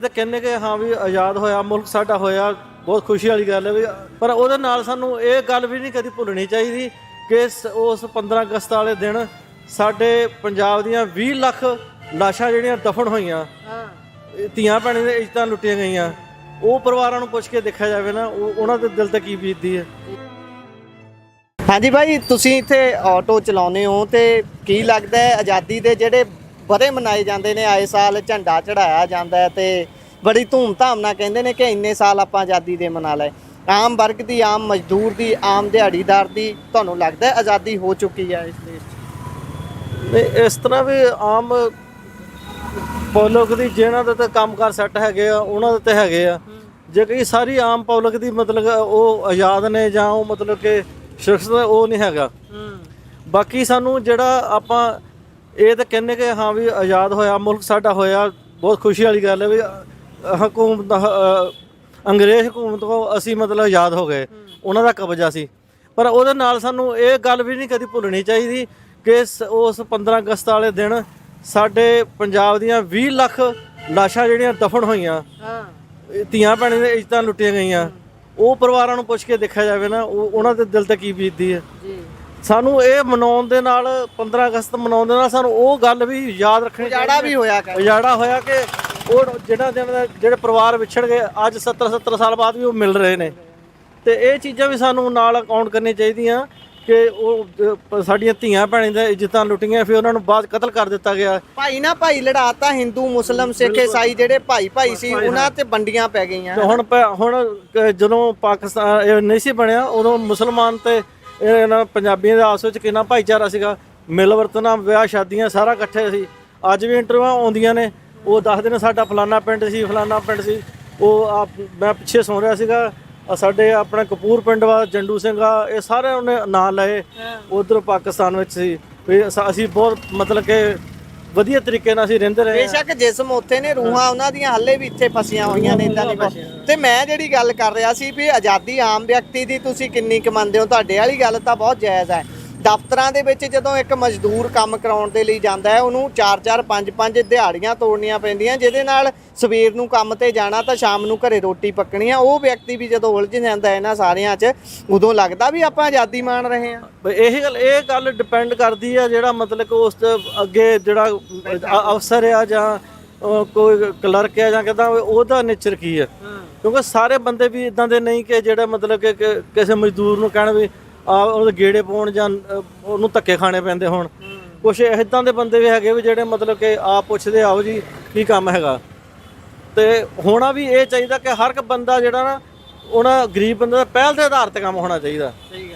ਤੇ ਕਹਿੰਦੇ ਕਿ ਹਾਂ ਵੀ ਆਜ਼ਾਦ ਹੋਇਆ ਮੁਲਕ ਸਾਡਾ ਹੋਇਆ ਬਹੁਤ ਖੁਸ਼ੀ ਵਾਲੀ ਗੱਲ ਹੈ ਵੀ ਪਰ ਉਹਦੇ ਨਾਲ ਸਾਨੂੰ ਇਹ ਗੱਲ ਵੀ ਨਹੀਂ ਕਦੀ ਭੁੱਲਣੀ ਚਾਹੀਦੀ ਕਿ ਉਸ 15 ਅਗਸਤ ਵਾਲੇ ਦਿਨ ਸਾਡੇ ਪੰਜਾਬ ਦੀਆਂ 20 ਲੱਖ ਲਾਸ਼ਾਂ ਜਿਹੜੀਆਂ ਦਫਨ ਹੋਈਆਂ ਇਹ ਧੀਆਂ ਭੈਣਾਂ ਦੀਆਂ ਇੱਜ਼ਤਾਂ ਲੁੱਟੀਆਂ ਗਈਆਂ। ਉਹ ਪਰਿਵਾਰਾਂ ਨੂੰ ਪੁੱਛ ਕੇ ਦੇਖਿਆ ਜਾਵੇ ਨਾ ਉਹ- ਉਹਨਾਂ ਦੇ ਦਿਲ ਤੇ ਕੀ ਬੀਤਦੀ ਹੈ। ਹਾਂਜੀ ਭਾਈ ਤੁਸੀਂ ਇੱਥੇ ਆਟੋ ਚਲਾਉਂਦੇ ਹੋ ਤੇ ਕੀ ਲੱਗਦਾ ਹੈ ਆਜ਼ਾਦੀ ਦੇ ਜਿਹੜੇ ਬੜੇ ਮਨਾਏ ਜਾਂਦੇ ਨੇ ਆਏ ਸਾਲ ਝੰਡਾ ਚੜਾਇਆ ਜਾਂਦਾ ਤੇ ਬੜੀ ਧੂਮ-ਧਾਮ ਨਾਲ ਕਹਿੰਦੇ ਨੇ ਕਿ ਇੰਨੇ ਸਾਲ ਆਪਾਂ ਆਜ਼ਾਦੀ ਦੇ ਮਨਾ ਲਏ। ਆਮ ਵਰਗ ਦੀ ਆਮ ਮਜ਼ਦੂਰ ਦੀ ਆਮ ਦਿਹਾੜੀਦਾਰ ਦੀ ਤੁਹਾਨੂੰ ਲੱਗਦਾ ਆਜ਼ਾਦੀ ਹੋ ਚੁੱਕੀ ਹੈ ਇਸ ਦੇਸ਼ 'ਚ? ਨਹੀਂ ਇਸ ਤਰ੍ਹਾਂ ਵੀ ਆਮ ਪਬਲਿਕ ਦੀ ਜਿਹਨਾਂ ਦੇ ਤੇ ਕੰਮਕਾਰ ਸੈੱਟ ਹੈਗੇ ਆ ਉਹਨਾਂ ਦੇ ਤੇ ਹੈਗੇ ਆ। ਜੇ ਕਿ ਸਾਰੀ ਆਮ ਪਬਲਿਕ ਦੀ ਮਤਲਬ ਉਹ ਆਜ਼ਾਦ ਨੇ ਜਾਂ ਉਹ ਮਤਲਬ ਕਿ ਹੈ, ਉਹ ਨਹੀਂ ਹੈਗਾ। ਬਾਕੀ ਸਾਨੂੰ ਜਿਹੜਾ ਆਪਾਂ ਇਹ ਤਾਂ ਕਹਿੰਦੇ ਕਿ ਹਾਂ ਵੀ ਆਜ਼ਾਦ ਹੋਇਆ ਮੁਲਕ ਸਾਡਾ ਹੋਇਆ ਬਹੁਤ ਖੁਸ਼ੀ ਵਾਲੀ ਗੱਲ ਹੈ ਵੀ ਹਕੂਮਤ ਅੰਗਰੇਜ਼ ਹਕੂਮਤ ਕੋ ਅਸੀਂ ਮਤਲਬ ਆਜ਼ਾਦ ਹੋ ਗਏ। ਉਹਨਾਂ ਦਾ ਕਬਜ਼ਾ ਸੀ। ਪਰ ਉਹਦੇ ਨਾਲ ਸਾਨੂੰ ਇਹ ਗੱਲ ਵੀ ਨਹੀਂ ਕਦੀ ਭੁੱਲਣੀ ਚਾਹੀਦੀ ਕਿ ਉਸ 15 ਅਗਸਤ ਵਾਲੇ ਦਿਨ ਸਾਡੇ ਪੰਜਾਬ ਦੀਆਂ 20 ਲੱਖ ਲਾਸ਼ਾਂ ਜਿਹੜੀਆਂ ਦਫਨ ਹੋਈਆਂ ਇਹ ਧੀਆਂ ਭੈਣਾਂ ਦੀਆਂ ਇੱਜ਼ਤਾਂ ਲੁੱਟੀਆਂ ਗਈਆਂ। ਉਹ ਪਰਿਵਾਰਾਂ ਨੂੰ ਪੁੱਛ ਕੇ ਦੇਖਿਆ ਜਾਵੇ ਨਾ ਉਹ- ਉਹਨਾਂ ਦੇ ਦਿਲ ਤੇ ਕੀ ਬੀਤਦੀ ਹੈ। ਜੀ। ਸਾਨੂੰ ਇਹ ਮਨਾਉਣ ਦੇ ਨਾਲ 15 ਅਗਸਤ ਮਨਾਉਣ ਦੇ ਨਾਲ ਸਾਨੂੰ ਉਹ ਗੱਲ ਵੀ ਯਾਦ ਰੱਖਣੀ ਉਜਾੜਾ ਵੀ ਹੋਇਆ ਕਰ। ਉਜਾੜਾ ਹੋਇਆ ਕਿ ਉਹ ਜਿਹੜਾ ਦਿਨ ਦਾ- ਜਿਹੜੇ ਪਰਿਵਾਰ ਵਿਛੜ ਗਏ ਅੱਜ 70 70 ਸਾਲ ਬਾਅਦ ਵੀ ਉਹ ਮਿਲ ਰਹੇ ਨੇ। ਤੇ ਇਹ ਚੀਜ਼ਾਂ ਵੀ ਸਾਨੂੰ ਨਾਲ ਕਾਊਂਟ ਕਰਨੀਆਂ ਚਾਹੀਦੀਆਂ ਕਿ ਉਹ ਸਾਡੀਆਂ ਧੀਆਂ ਭੈਣਾਂ ਦੀਆਂ ਇੱਜ਼ਤਾਂ ਲੁੱਟੀਆਂ ਫਿਰ ਉਹਨਾਂ ਨੂੰ ਬਾਅਦ ਕਤਲ ਕਰ ਦਿੱਤਾ ਗਿਆ। ਭਾਈ ਨਾ ਭਾਈ ਲੜਾਤਾ ਹਿੰਦੂ ਮੁਸਲਮ ਸਿੱਖ ਈਸਾਈ ਜਿਹੜੇ ਭਾਈ ਭਾਈ ਸੀ ਉਹਨਾਂ ਤੇ ਵੰਡੀਆਂ ਪੈ ਗਈਆਂ। ਹੁਣ ਹੁਣ ਜਦੋਂ ਪਾਕਿਸਤਾਨ ਨਹੀਂ ਸੀ ਬਣਿਆ ਉਦੋਂ ਮੁਸਲਮਾਨ ਤੇ ਇਹਨਾਂ ਪੰਜਾਬੀਆਂ ਦੇ ਆਪਸ ਵਿੱਚ ਕਿੰਨਾ ਭਾਈਚਾਰਾ ਸੀਗਾ। ਮਿਲ ਵਰਤਣਾ ਵਿਆਹ ਸ਼ਾਦੀਆਂ ਸਾਰਾ ਇਕੱਠੇ ਸੀ। ਅੱਜ ਵੀ ਇੰਟਰਵਿਊ ਆਉਂਦੀਆਂ ਨੇ। ਉਹ ਦੱਸਦੇ ਨੇ ਸਾਡਾ ਫਲਾਨਾ ਪਿੰਡ ਸੀ ਫਲਾਨਾ ਪਿੰਡ ਸੀ। ਉਹ ਆ ਮੈਂ ਪਿੱਛੇ ਸੁਣ ਰਿਹਾ ਸੀਗਾ। ਸਾਡੇ ਆਪਣੇ ਕਪੂਰ ਪਿੰਡ ਵਾ ਜੰਡੂ ਸਿੰਘ ਆ ਇਹ ਸਾਰੇ ਉਹਨੇ ਨਾਂ ਲਏ। ਉਧਰ ਪਾਕਿਸਤਾਨ ਵਿੱਚ ਸੀ। ਅਸੀਂ ਬਹੁਤ ਮਤਲਬ ਕਿ ਵਧੀਆ ਤਰੀਕੇ ਨਾਲ ਅਸੀਂ ਰਹਿੰਦੇ ਰਹੇ ਹਾਂ। ਬੇਸ਼ੱਕ ਜਿਸਮ ਉੱਥੇ ਨੇ ਰੂਹਾਂ ਉਹਨਾਂ ਦੀਆਂ ਹੱਲੇ ਵੀ ਇੱਥੇ ਫਸੀਆਂ ਹੋਈਆਂ ਨੇ ਇਦਾਂ ਦੀ। ਤੇ ਮੈਂ ਜਿਹੜੀ ਗੱਲ ਕਰ ਰਿਹਾ ਸੀ ਵੀ ਆਜ਼ਾਦੀ ਆਮ ਵਿਅਕਤੀ ਦੀ ਤੁਸੀਂ ਕਿੰਨੀ ਕੁ ਮੰਨਦੇ ਹੋ ਤੁਹਾਡੇ ਵਾਲੀ ਗੱਲ ਤਾਂ ਬਹੁਤ ਜਾਇਜ਼ ਹੈ ਦਫ਼ਤਰਾਂ ਦੇ ਵਿੱਚ ਜਦੋਂ ਇੱਕ ਮਜ਼ਦੂਰ ਕੰਮ ਕਰਾਉਣ ਦੇ ਲਈ ਜਾਂਦਾ ਹੈ ਉਹਨੂੰ 4-4 5-5 ਦਿਹਾੜੀਆਂ ਤੋੜਨੀਆਂ ਪੈਂਦੀਆਂ ਜਿਹਦੇ ਨਾਲ ਸਵੇਰ ਨੂੰ ਕੰਮ ਤੇ ਜਾਣਾ ਤਾਂ ਸ਼ਾਮ ਨੂੰ ਘਰੇ ਰੋਟੀ ਪੱਕਣੀ ਆ। ਉਹ ਵਿਅਕਤੀ ਵੀ ਜਦੋਂ ਉਲਝ ਜਾਂਦਾ ਇਹਨਾਂ ਸਾਰਿਆਂ 'ਚ ਉਦੋਂ ਲੱਗਦਾ ਵੀ ਆਪਾਂ ਆਜ਼ਾਦੀ ਮਾਣ ਰਹੇ ਬਈ ਇਹ ਗੱਲ ਇਹ ਗੱਲ ਡਿਪੈਂਡ ਕਰਦੀ ਆ ਜਿਹੜਾ ਮਤਲਬ ਕਿ ਉਸ ਦੇ ਅੱਗੇ ਜਿਹੜਾ ਅਫਸਰ ਆ ਜਾਂ ਕੋਈ ਕਲਰਕ ਆ ਜਾਂ ਕਿਦਾਂ ਉਹਦਾ ਨੇਚਰ ਕੀ ਆ। ਕਿਉਂਕਿ ਸਾਰੇ ਬੰਦੇ ਵੀ ਇਦਾਂ ਦੇ ਨਹੀਂ ਕਿ ਜਿਹੜੇ ਮਤਲਬ ਕਿ ਕਿਸੇ ਮਜ਼ਦੂਰ ਨੂੰ ਕਹਿਣ ਵੀ ਆ ਉਹਦੇ ਗੇੜੇ ਪਾਉਣ ਜਾਂ ਅ, ਉਹਨੂੰ ਧੱਕੇ ਖਾਣੇ ਪੈਂਦੇ ਹੋਣ। ਕੁਝ ਇਦਾਂ ਦੇ ਬੰਦੇ ਵੀ ਹੈਗੇ ਵੀ ਜਿਹੜੇ ਮਤਲਬ ਕਿ ਆ ਪੁੱਛਦੇ ਆਓ ਜੀ ਕੀ ਕੰਮ ਹੈਗਾ? ਤੇ ਹੋਣਾ ਵੀ ਇਹ ਚਾਹੀਦਾ ਕਿ ਹਰ ਇੱਕ ਬੰਦਾ ਜਿਹੜਾ ਨਾ ਉਹਨਾਂ ਗਰੀਬ ਬੰਦੇ ਦਾ ਪਹਿਲ ਦੇ ਆਧਾਰ ਤੇ ਕੰਮ ਹੋਣਾ ਚਾਹੀਦਾ। ਸਹੀ